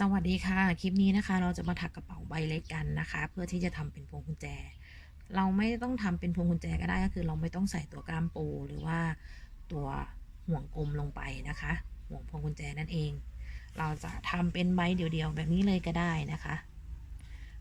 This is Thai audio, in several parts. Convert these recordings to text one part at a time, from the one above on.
สวัสดีค่ะ คลิปนี้นะคะ เราจะมาถักกระเป๋าใบเล็กกันนะคะ เพื่อที่จะทำเป็นพวงกุญแจ เราไม่ต้องทำเป็นพวงกุญแจก็ได้ก็คือ เราไม่ต้องใส่ตัวกล้ามปูหรือว่าตัวห่วงกลมลงไปนะคะ ห่วงพวงกุญแจนั่นเอง เราจะทำเป็นใบเดี่ยวๆแบบนี้เลยก็ได้นะคะ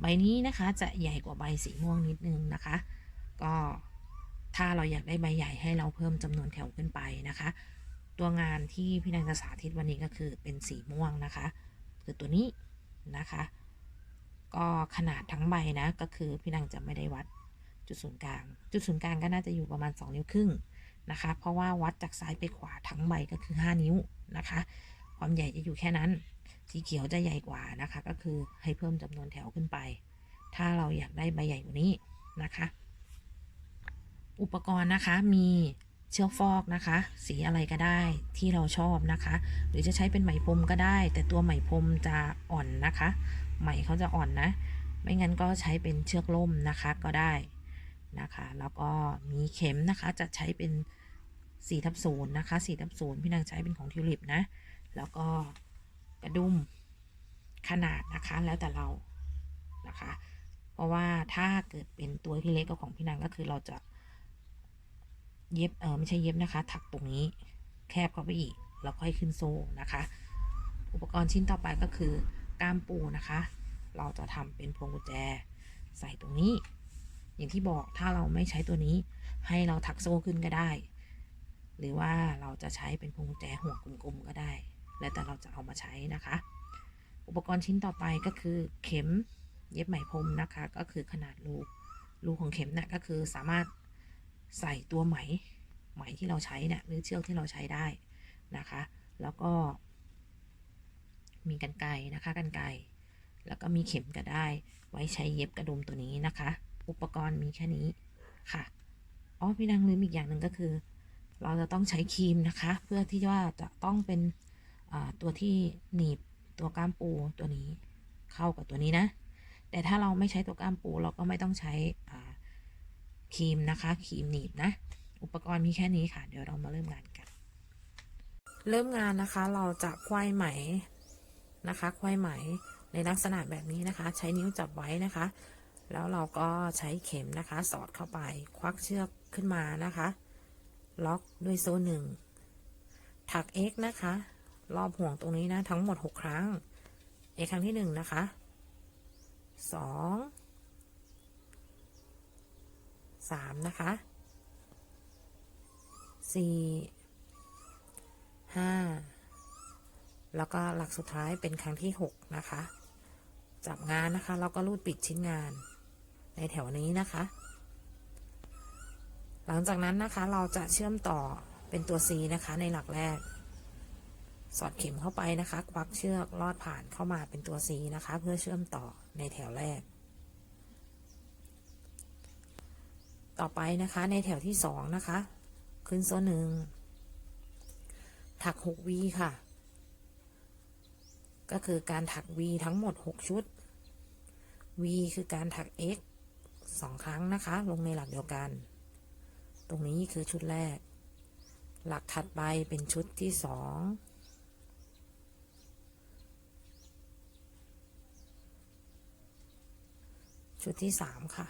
ใบนี้นะคะจะใหญ่กว่าใบสีม่วงนิดนึงนะคะ ก็ถ้าเราอยากได้ใบใหญ่ให้เราเพิ่มจำนวนแถวขึ้นไปนะคะ ตัวงานที่พี่นางจะสาธิตวันนี้ก็คือเป็นสีม่วงนะคะ คือตัวนี้นะคะ ก็ขนาดทั้งใบนะก็คือพี่นางจะไม่ได้วัดจุดศูนย์กลาง จุดศูนย์กลางก็น่าจะอยู่ประมาณ 2 นิ้วครึ่งนะคะ เพราะว่าวัดจากซ้ายไปขวาทั้งใบก็คือ 5 นิ้วนะคะ ความใหญ่จะอยู่แค่นั้น สีเขียวจะใหญ่กว่านะคะ ก็คือให้เพิ่มจำนวนแถวขึ้นไป ถ้าเราอยากได้ใบใหญ่กว่านี้นะคะ อุปกรณ์นะคะมี เชือกฟอกนะคะ สีอะไรก็ได้ที่เราชอบนะคะ หรือจะใช้เป็นไหมพรมก็ได้ แต่ตัวไหมพรมจะอ่อนนะคะ ไหมเขาจะอ่อนนะ ไม่งั้นก็ใช้เป็นเชือกล่มนะคะก็ได้นะคะ แล้วก็มีเข็มนะคะจะใช้เป็น4ทับศูนย์นะคะ4ทับศูนย์พี่นางใช้เป็นของทิวลิปนะ แล้วก็กระดุมขนาดนะคะแล้วแต่เรานะคะ เพราะว่าถ้าเกิดเป็นตัวที่เล็กกว่าของพี่นางก็คือเราจะ เย็บเออไม่ใช่เย็บนะคะ ถักตรงนี้แคบเข้าไปอีก แล้วค่อยขึ้นโซ่นะคะ อุปกรณ์ชิ้นต่อไปก็คือก้ามปูนะคะ เราจะทำเป็นพวงกุญแจใส่ตรงนี้ อย่างที่บอกถ้าเราไม่ใช้ตัวนี้ให้เราถักโซ่ขึ้นก็ได้ หรือว่าเราจะใช้เป็นพวงกุญแจห่วงกลมๆก็ได้ แล้วแต่เราจะเอามาใช้นะคะ อุปกรณ์ชิ้นต่อไปก็คือเข็มเย็บไหมพรมนะคะ ก็คือขนาดรูรูของเข็มนะ่ะก็คือสามารถ ใส่ตัวไหม ไหมที่เราใช้เนะี่ยหรือเชือกที่เราใช้ได้นะคะ แล้วก็ มีกันไกนะคะกันไกแล้วก็มีเข็มก็ได้ ไว้ใช้เย็บกระดุมตัวนี้นะคะ อุปกรณ์มีแค่นี้ค่ะอ๋อพี่นางลืมอีกอย่างหนึ่งก็คือ เราจะต้องใช้ครีมนะคะ เพื่อที่ว่าจะต้องเป็นตัวที่หนีบตัวก้ามปูตัวนี้เข้ากับตัวนี้นะ แต่ถ้าเราไม่ใช้ตัวก้ามปูเราก็ไม่ต้องใช้อ่า ครีมนะคะครีมหนีบนะ อุปกรณ์มีแค่นี้ค่ะ เดี๋ยวเรามาเริ่มงานกัน เริ่มงานนะคะเราจะควายไหมนะคะควายไหมในลักษณะแบบนี้นะคะ ใช้นิ้วจับไว้นะคะ แล้วเราก็ใช้เข็มนะคะ สอดเข้าไป ควักเชือกขึ้นมานะคะ ล็อกด้วยโซ่หนึ่งถัก x นะคะ รอบห่วงตรงนี้นะ ทั้งหมด 6 ครั้ง x ครั้งที่ 1 นะคะ 2 สามนะคะสี่ห้าแล้วก็หลักสุดท้ายเป็นครั้งที่หกนะคะ จับงานนะคะแล้วก็รูดปิดชิ้นงาน ในแถวนี้นะคะ หลังจากนั้นนะคะเราจะเชื่อมต่อเป็นตัว C นะคะ ในหลักแรก สอดเข็มเข้าไปนะคะ ควักเชือกลอดผ่านเข้ามาเป็นตัว C นะคะ เพื่อเชื่อมต่อในแถวแรก ต่อไปนะคะในแถวที่สองนะคะ ขึ้นโซ่หนึ่งถัก6วีค่ะ ก็คือการถัก V ทั้งหมด6ชุด V คือการถัก X สองครั้งนะคะ ลงในหลักเดียวกัน ตรงนี้คือชุดแรก หลักถัดไปเป็นชุดที่สองชุดที่สามค่ะ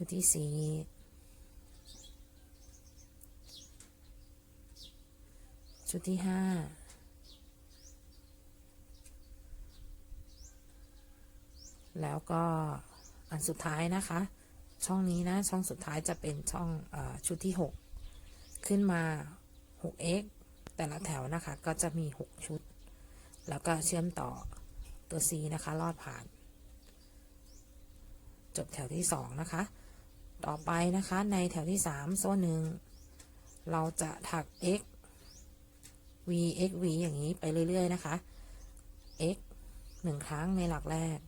ชุดที่สี่ชุดที่ห้าแล้วก็อันสุดท้ายนะคะ ช่องนี้นะ ช่องสุดท้ายจะเป็นช่องอชุดที่ 6 ขึ้นมา 6x แต่ละแถวนะคะ ก็จะมี 6 ชุด แล้วก็เชื่อมต่อตัว C นะคะ ลอดผ่าน จบแถวที่ 2 นะคะ ต่อไปนะคะในแถวที่ 3 โซ่หนึ่งเราจะถัก x v x v อย่างนี้ไปเรื่อย ๆ นะคะ x หนึ่งครั้งในหลักแรก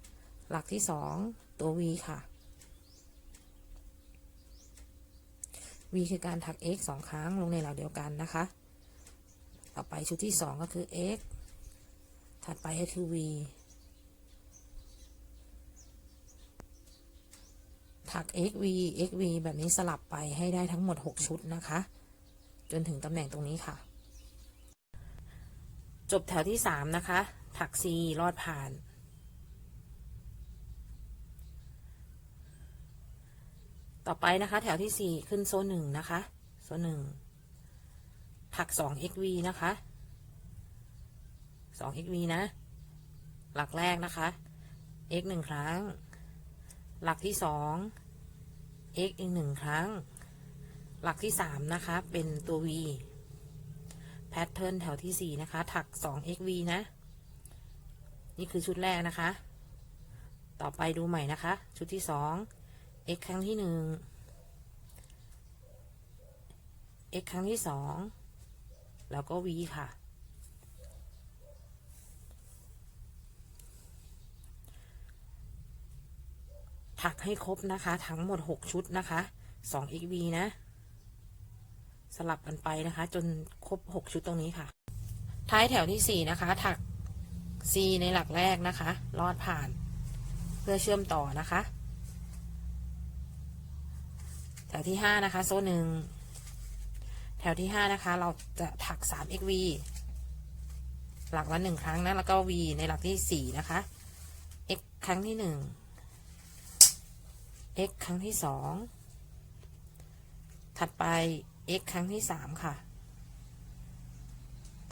หลักที่ 2 ตัว v ค่ะ v คือการถัก x สองครั้งลงในหลักเดียวกันนะคะ ต่อไปชุดที่ 2 ก็คือ x ถัดไปก็คือ v ถัก xv xv แบบนี้สลับไปให้ได้ทั้งหมด 6 ชุดนะคะ จนถึงตำแหน่งตรงนี้ค่ะ จบแถวที่ 3 นะคะ ถัก c ลอดผ่าน ต่อไปนะคะ แถวที่ 4 ขึ้นโซ่หนึ่งนะคะ โซ่หนึ่งถัก 2 xv นะคะ2 xv นะ หลักแรกนะคะ x หนึ่งครั้ง หลักที่สอง x อีกหนึ่งครั้ง หลักที่สามนะคะ เป็นตัว v แพทเทิร์นแถวที่สี่นะคะ ถักสอง xv นะ นี่คือชุดแรกนะคะ ต่อไปดูใหม่นะคะ ชุดที่สอง x ครั้งที่หนึ่ง x ครั้งที่สองแล้วก็ v ค่ะ ถักให้ครบนะคะ ทั้งหมด 6 ชุดนะคะ2 xv นะ สลับกันไปนะคะ จนครบ 6 ชุดตรงนี้ค่ะ ท้ายแถวที่ 4 นะคะ ถัก c ในหลักแรกนะคะ ลอดผ่าน เพื่อเชื่อมต่อนะคะ แถวที่ 5 นะคะ โซ่หนึ่งแถวที่ 5 นะคะ เราจะถัก 3 xv หลักละหนึ่งครั้งนะ แล้วก็ v ในหลักที่ 4 นะคะ x ครั้งที่ 1 x ครั้งที่สองถัดไป x ครั้งที่สามค่ะ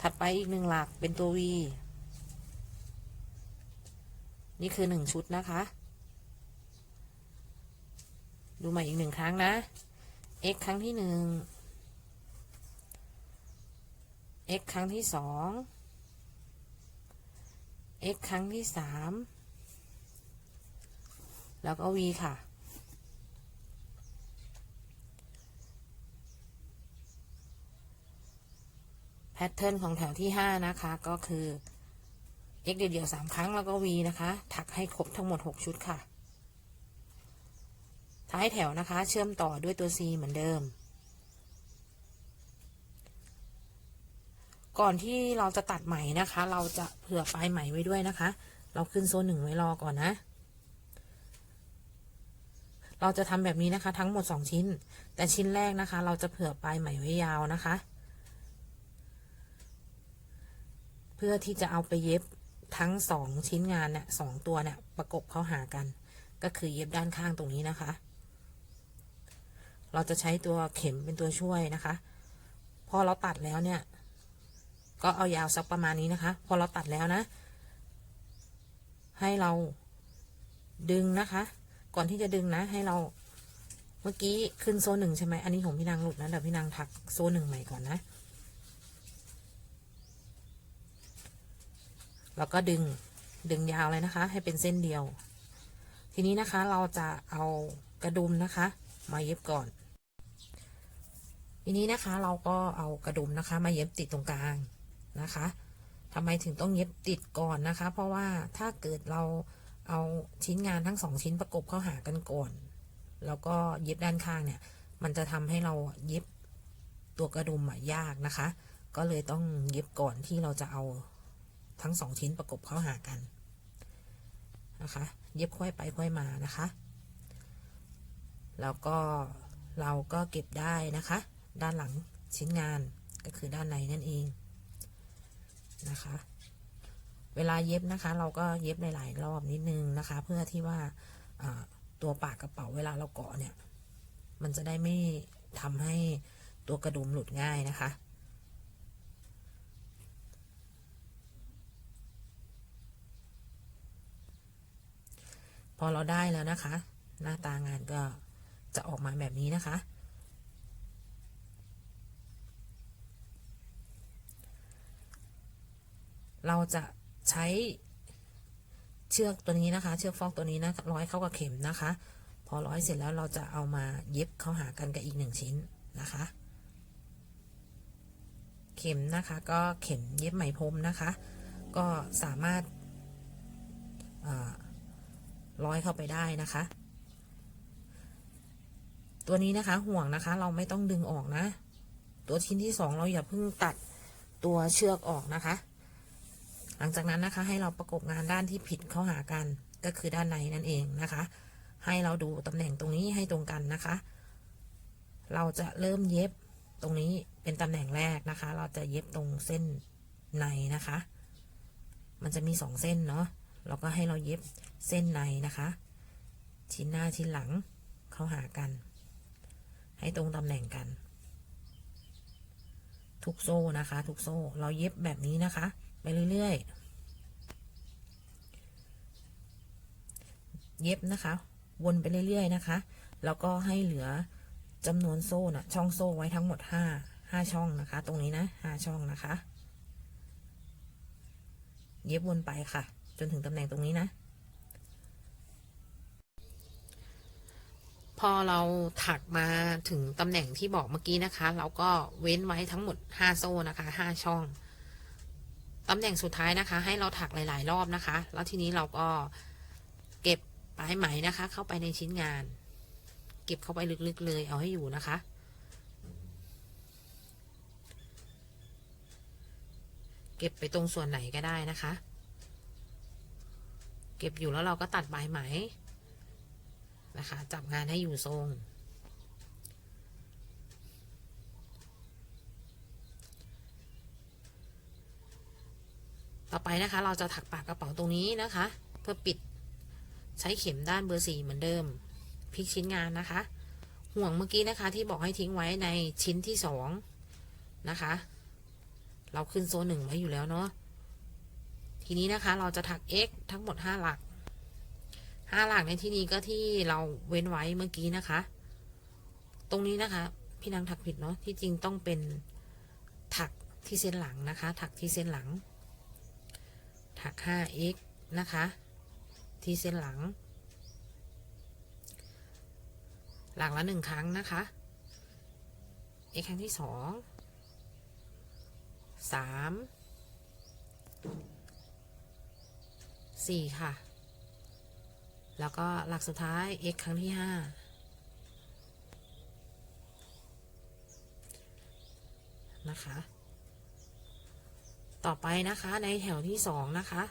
ถัดไปอีกหนึ่งหลักเป็นตัว v นี่คือหนึ่งชุดนะคะ ดูใหม่อีกหนึ่งครั้งนะ x ครั้งที่หนึ่ง x ครั้งที่สอง x ครั้งที่สาม แล้วก็ v ค่ะ แพทเทิร์นของแถวที่ 5 นะคะก็คือ x เดี่ยวๆ3ครั้งแล้วก็ v นะคะ ถักให้ครบทั้งหมด 6 ชุดค่ะ ท้ายแถวนะคะ เชื่อมต่อด้วยตัว c เหมือนเดิม ก่อนที่เราจะตัดไหมนะคะ เราจะเผื่อปลายไหมไว้ด้วยนะคะ เราขึ้นโซนหนึ่งไว้รอก่อนนะ เราจะทำแบบนี้นะคะ ทั้งหมด 2 ชิ้น แต่ชิ้นแรกนะคะ เราจะเผื่อปลายไหมไว้ยาวนะคะ เพื่อที่จะเอาไปเย็บทั้งสองชิ้นงานเนี่ยสองตัวเนี่ยประกบเข้าหากัน ก็คือเย็บด้านข้างตรงนี้นะคะ เราจะใช้ตัวเข็มเป็นตัวช่วยนะคะพอเราตัดแล้วเนี่ย ก็เอายาวสักประมาณนี้นะคะ พอเราตัดแล้วนะ ให้เราดึงนะคะ ก่อนที่จะดึงนะ ให้เราเมื่อกี้ขึ้นโซ่หนึ่งใช่ไหมอันนี้ของพี่นางหลุดนะเดี๋ยวพี่นางถักโซ่หนึ่งใหม่ก่อนนะ แล้วก็ดึงดึงยาวเลยนะคะ ให้เป็นเส้นเดียว ทีนี้นะคะเราจะเอากระดุมนะคะ มาเย็บก่อน ทีนี้นะคะเราก็เอากระดุมนะคะ มาเย็บติดตรงกลางนะคะทำไมถึงต้องเย็บติดก่อนนะคะ เพราะว่าถ้าเกิดเราเอาชิ้นงานทั้งสองชิ้นประกบเข้าหากันก่อน แล้วก็เย็บด้านข้างเนี่ย มันจะทำให้เราเย็บตัวกระดุมยากนะคะ ก็เลยต้องเย็บก่อนที่เราจะเอา ทั้งสองชิ้นประกบเข้าหากันนะคะ เย็บค่อยไปค่อยมานะคะ แล้วก็เราก็เก็บได้นะคะ ด้านหลังชิ้นงานก็คือด้านในนั่นเองนะคะ เวลาเย็บนะคะ เราก็เย็บหลายๆรอบนิดนึงนะคะ เพื่อที่ว่าตัวปากกระเป๋าเวลาเราเกาะเนี่ย มันจะได้ไม่ทำให้ตัวกระดุมหลุดง่ายนะคะ พอเราได้แล้วนะคะ หน้าตางานก็จะออกมาแบบนี้นะคะ เราจะใช้เชือกตัวนี้นะคะ เชือกฟอกตัวนี้นะร้อยเข้ากับเข็มนะคะ พอร้อยเสร็จแล้วเราจะเอามาเย็บเข้าหากันกับอีกหนึ่งชิ้นนะคะ เข็มนะคะก็เข็มเย็บไหมพรมนะคะ ก็สามารถอ่า ร้อยเข้าไปได้นะคะ ตัวนี้นะคะห่วงนะคะ เราไม่ต้องดึงออกนะ ตัวชิ้นที่สองเราอย่าเพิ่งตัดตัวเชือกออกนะคะ หลังจากนั้นนะคะ ให้เราประกบงานด้านที่ผิดเข้าหากันก็คือด้านในนั่นเองนะคะ ให้เราดูตำแหน่งตรงนี้ให้ตรงกันนะคะ เราจะเริ่มเย็บตรงนี้เป็นตำแหน่งแรกนะคะ เราจะเย็บตรงเส้นในนะคะ มันจะมีสองเส้นเนาะ เราก็ให้เราเย็บเส้นในนะคะ ชิ้นหน้าชิ้นหลังเข้าหากัน ให้ตรงตำแหน่งกัน ทุกโซ่นะคะ ทุกโซ่เราเย็บแบบนี้นะคะ ไปเรื่อยๆ เย็บนะคะ วนไปเรื่อยๆนะคะ แล้วก็ให้เหลือจำนวนโซ่นะช่องโซ่ไว้ทั้งหมดห้าห้าช่องนะคะ ตรงนี้นะห้าช่องนะคะ เย็บวนไปค่ะ จนถึงตำแหน่งตรงนี้นะ พอเราถักมาถึงตำแหน่งที่บอกเมื่อกี้นะคะ เราก็เว้นไว้ทั้งหมด 5 โซ่นะคะ 5 ช่องตำแหน่งสุดท้ายนะคะ ให้เราถักหลาย ๆ รอบนะคะ แล้วทีนี้เราก็เก็บปลายไหมนะคะ เข้าไปในชิ้นงาน เก็บเข้าไปลึกๆเลยเอาให้อยู่นะคะเก็บไปตรงส่วนไหนก็ได้นะคะ เก็บอยู่แล้วเราก็ตัดปลายไหมนะคะ จับงานให้อยู่ทรง ต่อไปนะคะ เราจะถักปากกระเป๋าตรงนี้นะคะ เพื่อปิดใช้เข็มด้านเบอร์สี่เหมือนเดิมพลิกชิ้นงานนะคะ ห่วงเมื่อกี้นะคะ ที่บอกให้ทิ้งไว้ในชิ้นที่สองนะคะ เราขึ้นโซนหนึ่งไว้อยู่แล้วเนาะ ทีนี้นะคะเราจะถัก x ทั้งหมดห้าหลักห้าหลักในที่นี้ก็ที่เราเว้นไว้เมื่อกี้นะคะ ตรงนี้นะคะพี่นางถักผิดเนาะที่จริงต้องเป็นถักที่เส้นหลังนะคะ ถักที่เส้นหลัง ถัก 5x นะคะ ที่เส้นหลัง หลังละหนึ่งครั้งนะคะ x ครั้งที่สองสาม สี่ค่ะ แล้วก็หลักสุดท้าย x ครั้งที่ห้านะคะ ต่อไปนะคะในแถวที่สองนะคะ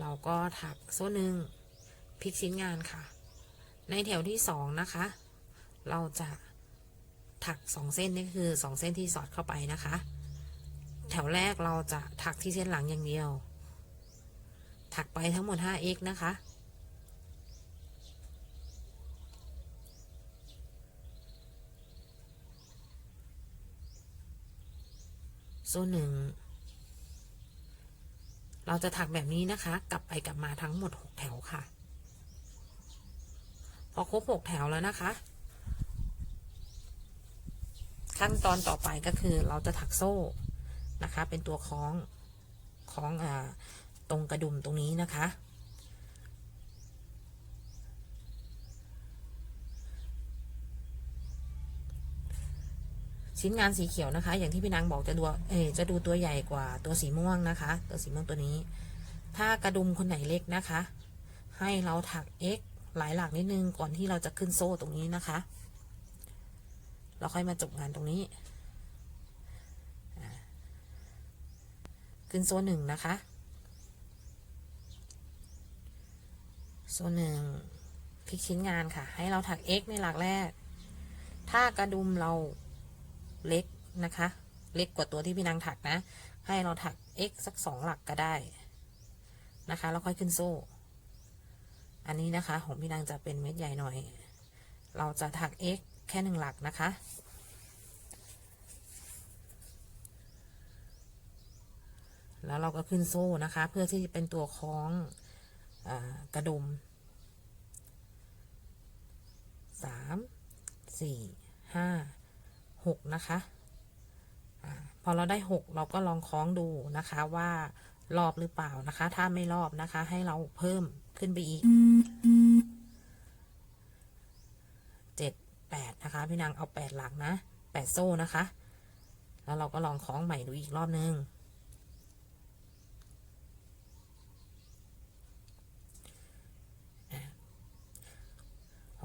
เราก็ถักโซ่หนึ่งพลิกชิ้นงานค่ะ ในแถวที่สองนะคะ เราจะถักสองเส้นนี่คือสองเส้นที่สอดเข้าไปนะคะ แถวแรกเราจะถักที่เส้นหลังอย่างเดียว ถักไปทั้งหมด 5x นะคะ โซ่หนึ่ง เราจะถักแบบนี้นะคะ กลับไปกลับมาทั้งหมด 6 แถวค่ะ พอครบ 6 แถวแล้วนะคะ ขั้นตอนต่อไปก็คือเราจะถักโซ่นะคะ เป็นตัวคล้องคล้องอ่า ตรงกระดุมตรงนี้นะคะ ชิ้นงานสีเขียวนะคะ อย่างที่พี่นางบอกจะดูเอจะดูตัวใหญ่กว่าตัวสีม่วงนะคะ ตัวสีม่วงตัวนี้ ถ้ากระดุมคนไหนเล็กนะคะ ให้เราถัก x หลายหลักนิดนึงก่อนที่เราจะขึ้นโซ่ตรงนี้นะคะ เราค่อยมาจบงานตรงนี้ ขึ้นโซ่หนึ่งนะคะ โซ่หนึ่งพลิกชิ้นงานค่ะ ให้เราถัก x ในหลักแรก ถ้ากระดุมเราเล็กนะคะ เล็กกว่าตัวที่พี่นางถักนะ ให้เราถัก x สักสองหลักก็ได้นะคะแล้วค่อยขึ้นโซ่ อันนี้นะคะของพี่นางจะเป็นเม็ดใหญ่หน่อย เราจะถัก x แค่หนึ่งหลักนะคะ แล้วเราก็ขึ้นโซ่นะคะ เพื่อที่จะเป็นตัวคล้องอกระดุม สามสี่ห้าหกนะคะอพอเราได้หกเราก็ลองคล้องดูนะคะว่ารอบหรือเปล่านะคะ ถ้าไม่รอบนะคะ ให้เราเพิ่มขึ้นไปอีกเจ็ดแปดนะคะ พี่นางเอาแปดหลักนะแปดโซ่นะคะ แล้วเราก็ลองคล้องใหม่ดูอีกรอบนึง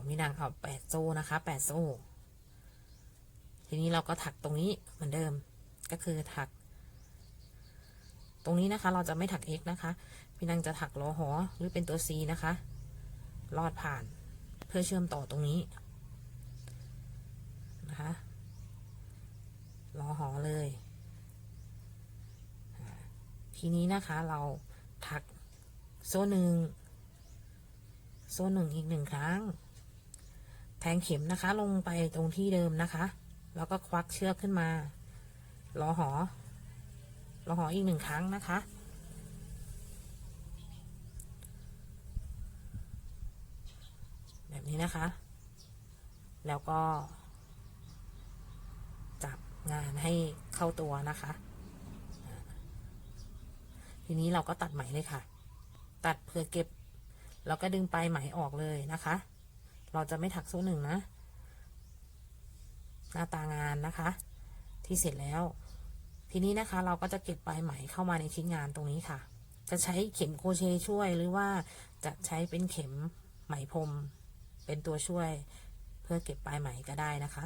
ของพี่นางเอาแปดโซ่นะคะแปดโซ่ ทีนี้เราก็ถักตรงนี้เหมือนเดิม ก็คือถัก ตรงนี้นะคะ เราจะไม่ถัก x นะคะ พี่นางจะถักล้อหอหรือเป็นตัว c นะคะ ลอดผ่านเพื่อเชื่อมต่อตรงนี้นะคะรอหอเลยทีนี้นะคะเราถักโซ่หนึ่งโซ่หนึ่งอีกหนึ่งครั้ง แทงเข็มนะคะ ลงไปตรงที่เดิมนะคะ แล้วก็ควักเชือกขึ้นมารอหอรอหออีกหนึ่งครั้งนะคะ แบบนี้นะคะ แล้วก็ จับงานให้เข้าตัวนะคะ ทีนี้เราก็ตัดไหมเลยค่ะ ตัดเพื่อเก็บเราก็ดึงปลายไหมออกเลยนะคะ เราจะไม่ถักโซ่หนึ่งนะ หน้าตางานนะคะ ที่เสร็จแล้ว ทีนี้นะคะเราก็จะเก็บปลายไหมเข้ามาในชิ้นงานตรงนี้ค่ะ จะใช้เข็มโครเชต์ช่วยหรือว่าจะใช้เป็นเข็มไหมพรมเป็นตัวช่วยเพื่อเก็บปลายไหมก็ได้นะคะ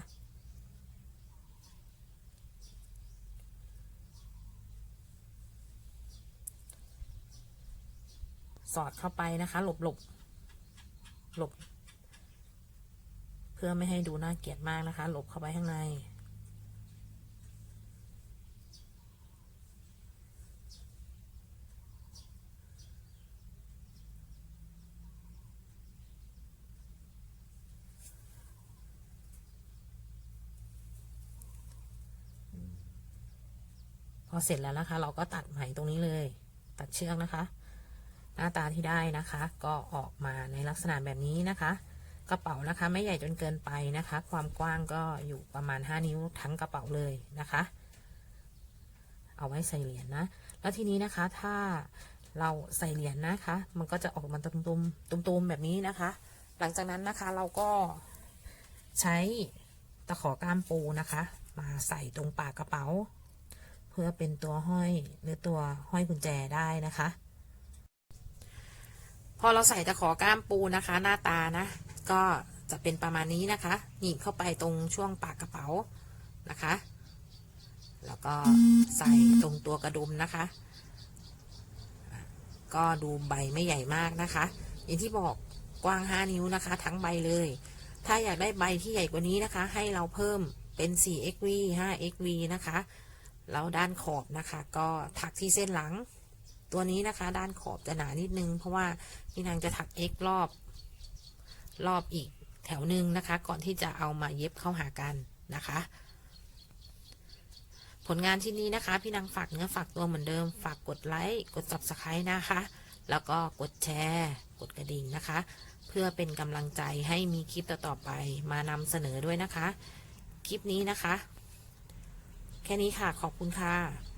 สอดเข้าไปนะคะ หลบหลบหลบ เพื่อไม่ให้ดูน่าเกลียดมากนะคะ หลบเข้าไปข้างใน พอเสร็จแล้วนะคะ เราก็ตัดไหมตรงนี้เลย ตัดเชือกนะคะ หน้าตาที่ได้นะคะ ก็ออกมาในลักษณะแบบนี้นะคะ กระเป๋านะคะ ไม่ใหญ่จนเกินไปนะคะ ความกว้างก็อยู่ประมาณ 5 นิ้วทั้งกระเป๋าเลยนะคะ เอาไว้ใส่เหรียญนะแล้วทีนี้นะคะถ้าเราใส่เหรียญนะคะ มันก็จะออกมาตุมๆตุมๆแบบนี้นะคะ หลังจากนั้นนะคะเราก็ใช้ตะขอกล้ามปูนะคะ มาใส่ตรงปากกระเป๋า เพื่อเป็นตัวห้อยหรือตัวห้อยกุญแจได้นะคะ พอเราใส่ตะขอก้ามปูนะคะ หน้าตานะ ก็จะเป็นประมาณนี้นะคะหนีบเข้าไปตรงช่วงปากกระเป๋านะคะ แล้วก็ใส่ตรงตัวกระดุมนะคะ ก็ดูใบไม่ใหญ่มากนะคะ อย่างที่บอกกว้าง 5 นิ้วนะคะ ทั้งใบเลย ถ้าอยากได้ใบที่ใหญ่กว่านี้นะคะ ให้เราเพิ่มเป็น 4xv 5xv นะคะ แล้วด้านขอบนะคะ ก็ถักที่เส้นหลัง ตัวนี้นะคะ ด้านขอบจะหนานิดนึง เพราะว่าพี่นางจะถัก x รอบ รอบอีกแถวหนึ่งนะคะ ก่อนที่จะเอามาเย็บเข้าหากันนะคะ ผลงานที่นี้นะคะ พี่นางฝากเนื้อฝากตัวเหมือนเดิม ฝากกดไลค์กด subscribe นะคะ แล้วก็กดแชร์ กดกระดิ่งนะคะ เพื่อเป็นกำลังใจให้มีคลิปต่อๆไปมานำเสนอด้วยนะคะ คลิปนี้นะคะ แค่นี้ค่ะขอบคุณค่ะ